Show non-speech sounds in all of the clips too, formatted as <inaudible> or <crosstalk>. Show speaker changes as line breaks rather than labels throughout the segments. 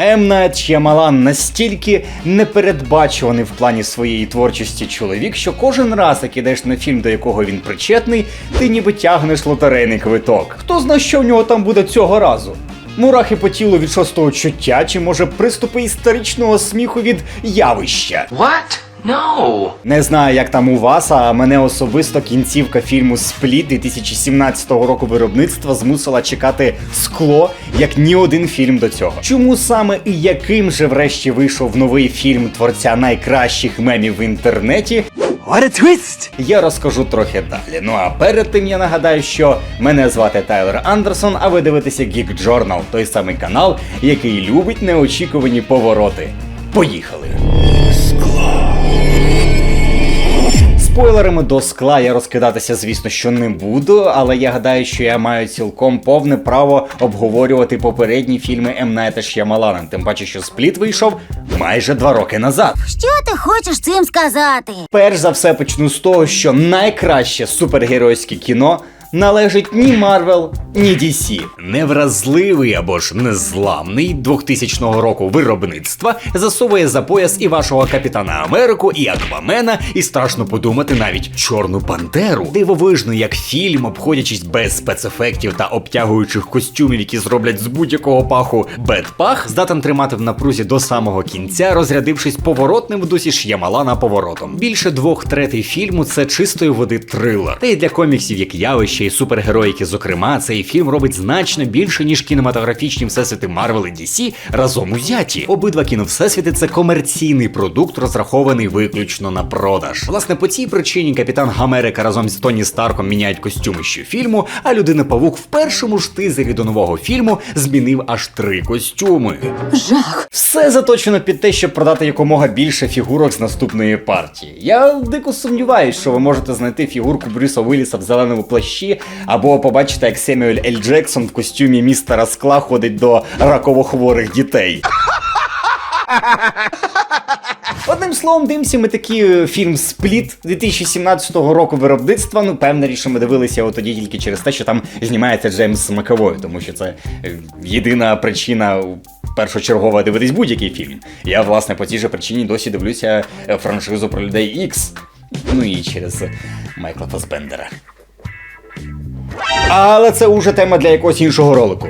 М. Найт настільки непередбачуваний в плані своєї творчості чоловік, що кожен раз, як ідеш на фільм, до якого він причетний, ти ніби тягнеш лотерейний квиток. Хто знає, що в нього там буде цього разу? Мурахи по тілу від шостого чуття, чи може приступи історичного сміху від явища?
What? No.
Не знаю, як там у вас, а мене особисто кінцівка фільму Спліт 2017 року виробництва змусила чекати скло, як ні один фільм до цього. Чому саме і яким же врешті вийшов новий фільм творця найкращих мемів в інтернеті?
What a twist!
Я розкажу трохи далі. Ну а перед тим я нагадаю, що мене звати Тайлер Андерсон, а ви дивитеся Geek Journal, той самий канал, який любить неочікувані повороти. Поїхали! Спойлерами до скла я розкидатися, звісно, що не буду, але я гадаю, що я маю цілком повне право обговорювати попередні фільми М. Найта Ш'ямалана, тим паче, що спліт вийшов майже два роки назад.
Що ти хочеш цим сказати?
Перш за все почну з того, що найкраще супергеройське кіно належить ні Марвел, ні DC. Невразливий або ж незламний 2000 року виробництва засовує за пояс і вашого Капітана Америку, і Аквамена, і страшно подумати навіть Чорну Пантеру. Дивовижно, як фільм, обходячись без спецефектів та обтягуючих костюмів, які зроблять з будь-якого паху бедпах, здатен тримати в напрузі до самого кінця, розрядившись поворотним в дусі Ш'ямалана поворотом. Більше двох третей фільму це чистої води трилер. Та й для коміксів як явище і супергероїки, зокрема, цей фільм робить значно більше, ніж кінематографічні всесвіти Марвел і DC разом узяті. Обидва кіновсесвіти це комерційний продукт, розрахований виключно на продаж. Власне, по цій причині капітан Америка разом з Тоні Старком міняють костюми щофільму, а людина Павук в першому ж тизері до нового фільму змінив аж три костюми.
Жах.
Все заточено під те, щоб продати якомога більше фігурок з наступної партії. Я дико сумніваюсь, що ви можете знайти фігурку Брюса Уілліса в зеленому плащі, або побачите, як Семюель Ель Джексон в костюмі містера скла ходить до раковохворих дітей. Одним словом, дивимося ми такий е, фільм Спліт 2017 року виробництва. Ну, певна річ, що ми дивилися його тоді тільки через те, що там знімається Джеймс Маковой, тому що це е, єдина причина першочергова дивитись будь-який фільм. Я, власне, по цій же причині досі дивлюся е, франшизу про людей X. Ну і через Майкла Фасбендера. Але це уже тема для якогось іншого ролику.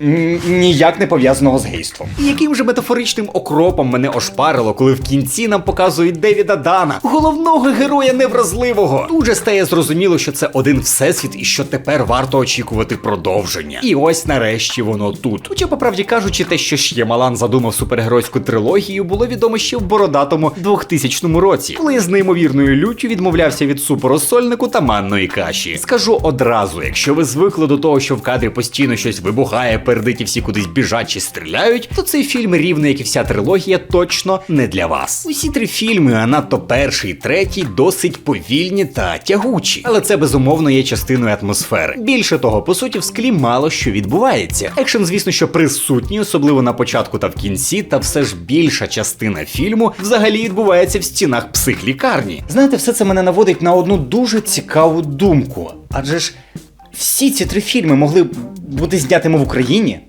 Ніяк не пов'язаного з гейством. І яким же метафоричним окропом мене ошпарило, коли в кінці нам показують Девіда Дана, головного героя невразливого. Тут же стає зрозуміло, що це один всесвіт і що тепер варто очікувати продовження. І ось нарешті воно тут. Хоча, по правді кажучи, те, що Ш'ямалан задумав супергеройську трилогію, було відомо ще в бородатому 2000 році, коли з неймовірною люттю відмовлявся від супоросольнику та манної каші. Скажу одразу, якщо ви звикли до того, що в кадрі постійно щось вибухає, пердить і всі кудись біжать чи стріляють, то цей фільм, рівно як і вся трилогія, точно не для вас. Усі три фільми, а надто перший і третій, досить повільні та тягучі. Але це безумовно є частиною атмосфери. Більше того, по суті, в склі мало що відбувається. Екшен, звісно, що присутній, особливо на початку та в кінці, та все ж більша частина фільму взагалі відбувається в стінах психлікарні. Знаєте, все це мене наводить на одну дуже цікаву думку. Адже ж всі ці три фільми могли б бути знятими в Україні.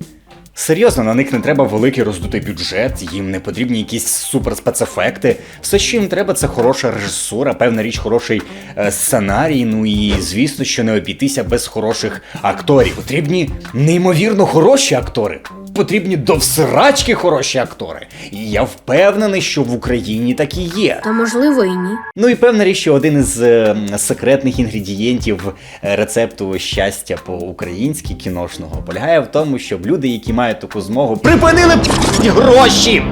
Серйозно, на них не треба великий роздутий бюджет, їм не потрібні якісь суперспецефекти. Все, що їм треба, це хороша режисура, певна річ, хороший е, сценарій. Ну і звісно, що не обійтися без хороших акторів. Потрібні неймовірно хороші актори. Потрібні до всрачки хороші актори. І я впевнений, що в Україні такі є.
Та можливо і ні.
Ну і певна річ, що один із е, секретних інгредієнтів е, рецепту щастя по-українськи кіношного полягає в тому, щоб люди, які мають таку змогу, припинили гроші!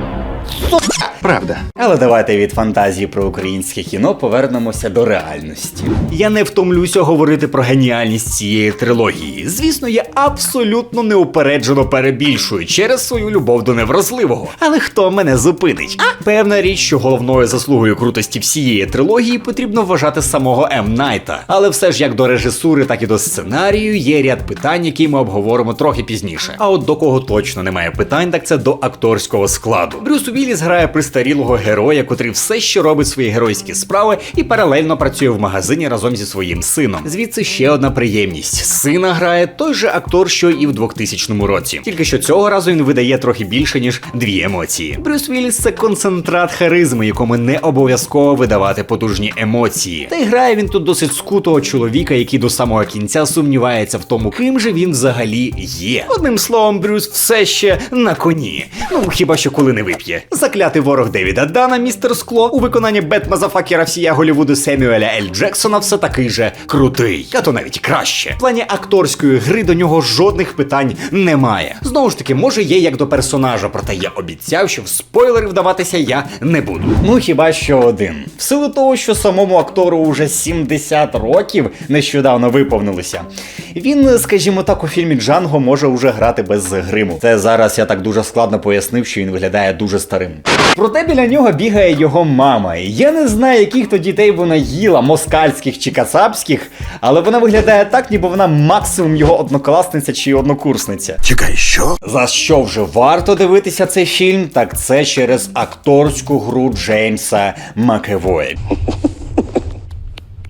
Правда.
Але давайте від фантазії про українське кіно повернемося до реальності. Я не втомлюся говорити про геніальність цієї трилогії. Звісно, я абсолютно неупереджено перебільшую через свою любов до невразливого. Але хто мене зупинить? А певна річ, що головною заслугою крутості всієї трилогії потрібно вважати самого М. Найта. Але все ж як до режисури, так і до сценарію є ряд питань, які ми обговоримо трохи пізніше. А от до кого точно немає питань, так це до акторського складу. Брюс Вілліс грає престарілого героя, котрий все ще робить свої геройські справи і паралельно працює в магазині разом зі своїм сином. Звідси ще одна приємність: сина грає той же актор, що і в 2000 році. Тільки що цього разу він видає трохи більше ніж дві емоції. Брюс Вілліс це концентрат харизми, якому не обов'язково видавати потужні емоції. Та й грає він тут досить скутого чоловіка, який до самого кінця сумнівається в тому, ким же він взагалі є. Одним словом, Брюс все ще на коні. Ну хіба що коли не вип'є. Заклятий ворог Девіда Дана, містер Скло, у виконанні Бетмазафакера всія Голівуду Семюеля Ель Джексона все такий же крутий, а то навіть краще. В плані акторської гри до нього жодних питань немає. Знову ж таки, може є як до персонажа, проте я обіцяв, що в спойлери вдаватися я не буду. Ну хіба що один. В силу того, що самому актору вже 70 років нещодавно виповнилося. Він, скажімо так, у фільмі Джанго може вже грати без гриму. Це зараз я так дуже складно пояснив, що він виглядає дуже старим. Проте біля нього бігає його мама. І я не знаю, яких то дітей вона їла, москальських чи кацапських, але вона виглядає так, ніби вона максимум його однокласниця чи однокурсниця.
Чекай, що?
За що вже варто дивитися цей фільм, так це через акторську гру Джеймса Макевоя.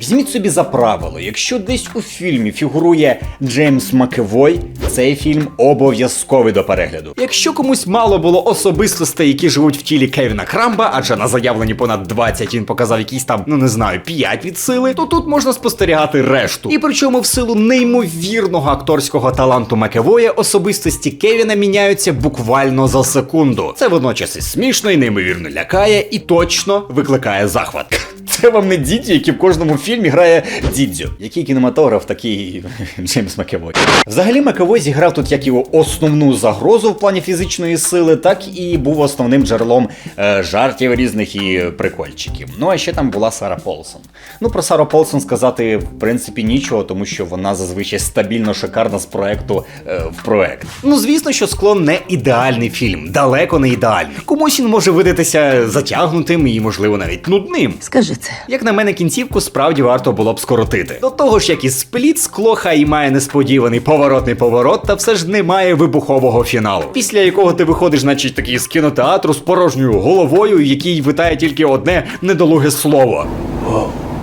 Візьміть собі за правило, якщо десь у фільмі фігурує Джеймс Макевой, цей фільм обов'язковий до перегляду. Якщо комусь мало було особистостей, які живуть в тілі Кевіна Крамба, адже на заявлені понад 20 він показав якісь там, ну не знаю, 5 від сили, то тут можна спостерігати решту. І причому в силу неймовірного акторського таланту Макевоя особистості Кевіна міняються буквально за секунду. Це водночас і смішно, і неймовірно лякає, і точно викликає захват. Це вам не дідзю, який в кожному фільмі грає дідзю. Який кінематограф, такий <laughs> Джеймс Макевой. Взагалі Макевой зіграв тут як його основну загрозу в плані фізичної сили, так і був основним джерелом е, жартів різних і прикольчиків. Ну а ще там була Сара Полсон. Ну про Сару Полсон сказати в принципі нічого, тому що вона зазвичай стабільно шикарна з проекту е, в проект. Ну звісно, що склон не ідеальний фільм, далеко не ідеальний. Комусь він може видатися затягнутим і, можливо, навіть нудним.
Скажи це.
Як на мене, кінцівку справді варто було б скоротити. До того ж, як і спліт, скло хай має несподіваний поворотний поворот, та все ж немає вибухового фіналу, після якого ти виходиш, наче такий з кінотеатру з порожньою головою, який витає тільки одне недолуге слово.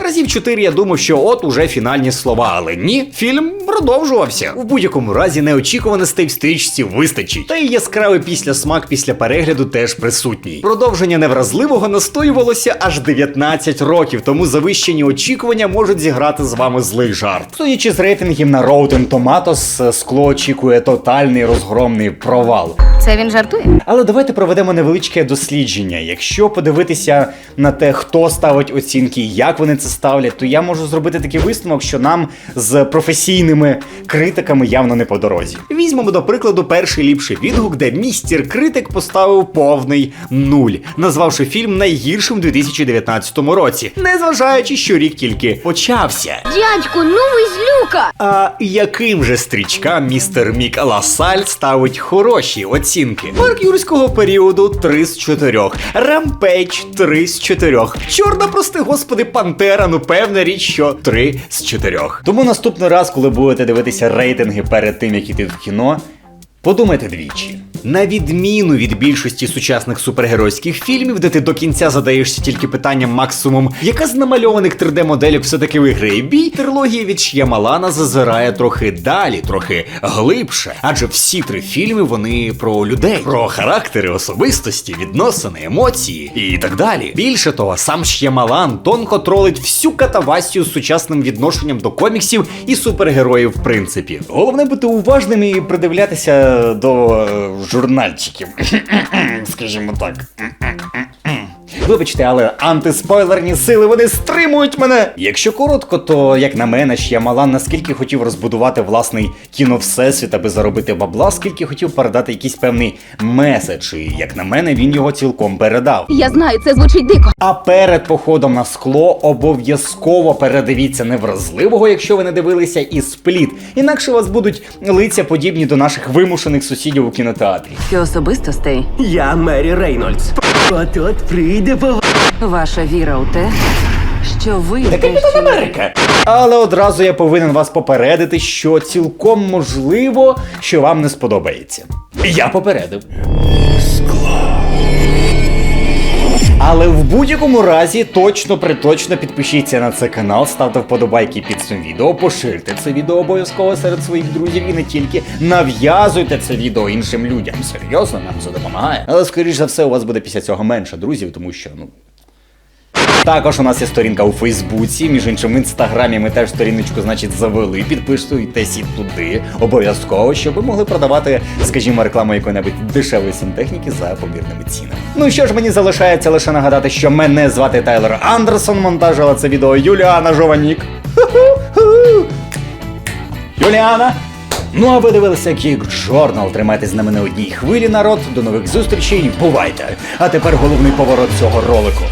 Разів чотири я думав, що от уже фінальні слова, але ні, фільм продовжувався. У будь-якому разі неочікуваностей в стрічці вистачить. Та й яскравий післясмак після перегляду теж присутній. Продовження невразливого настоювалося аж 19 років, тому завищені очікування можуть зіграти з вами злий жарт. Судячи з рейтингів на Rotten Tomatoes, скло очікує тотальний розгромний провал.
Це він жартує?
Але давайте проведемо невеличке дослідження. Якщо подивитися на те, хто ставить оцінки, і як вони це ставлять, то я можу зробити такий висновок, що нам з професійними критиками явно не по дорозі. Візьмемо до прикладу перший ліпший відгук, де містер критик поставив повний нуль, назвавши фільм найгіршим у 2019 році, незважаючи, що рік тільки почався.
Дядьку, ну ви злюка!
А яким же стрічкам містер Мік Ласаль ставить хороші оцінки? Парк юрського періоду 3 з 4. Рампейдж 3 з 4. Чорна, прости господи, пантера, ну певна річ, що 3 з 4. Тому наступний раз, коли будете дивитися рейтинги перед тим, як іти в кіно, Подумайте двічі. На відміну від більшості сучасних супергеройських фільмів, де ти до кінця задаєшся тільки питанням максимум, яка з намальованих 3D-модельок все-таки виграє бій, трилогія від Ш'ямалана зазирає трохи далі, трохи глибше. Адже всі три фільми вони про людей, про характери, особистості, відносини, емоції і так далі. Більше того, сам Ш'ямалан тонко тролить всю катавасію з сучасним відношенням до коміксів і супергероїв в принципі. Головне бути уважним і придивлятися до е, журнальчиків, <coughs> скажімо так. Вибачте, але антиспойлерні сили вони стримують мене. Якщо коротко, то як на мене, Ш'ямалан наскільки хотів розбудувати власний кіно всесвіт, аби заробити бабла, скільки хотів передати якийсь певний меседж. І як на мене, він його цілком передав.
Я знаю, це звучить дико.
А перед походом на скло обов'язково передивіться невразливого, якщо ви не дивилися, і спліт. Інакше у вас будуть лиця подібні до наших вимушених сусідів у кінотеатрі.
Що особистостей,
Я Мері Рейнольдс. От-от прийде по
ваша віра у те, що ви
Та Капітан Америка. Але одразу я повинен вас попередити, що цілком можливо, що вам не сподобається. Я попередив. Але в будь-якому разі точно приточно підпишіться на цей канал, ставте вподобайки під цим відео, поширте це відео обов'язково серед своїх друзів і не тільки нав'язуйте це відео іншим людям. Серйозно, нам це допомагає. Але скоріш за все, у вас буде після цього менше друзів, тому що ну. Також у нас є сторінка у Фейсбуці, між іншим в інстаграмі ми теж сторіночку, значить, завели. Підписуйтесь і туди обов'язково, щоб ви могли продавати, скажімо, рекламу якої-небудь дешевої сантехніки за помірними цінами. Ну що ж, мені залишається лише нагадати, що мене звати Тайлер Андерсон, монтажила це відео Юліана Жованік. Юліана! Ну а ви дивилися Geek Journal. Тримайтесь з нами на одній хвилі, народ. До нових зустрічей. Бувайте! А тепер головний поворот цього ролику.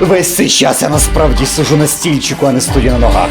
Весь цей час я насправді сижу на стільчику, а не стою на ногах.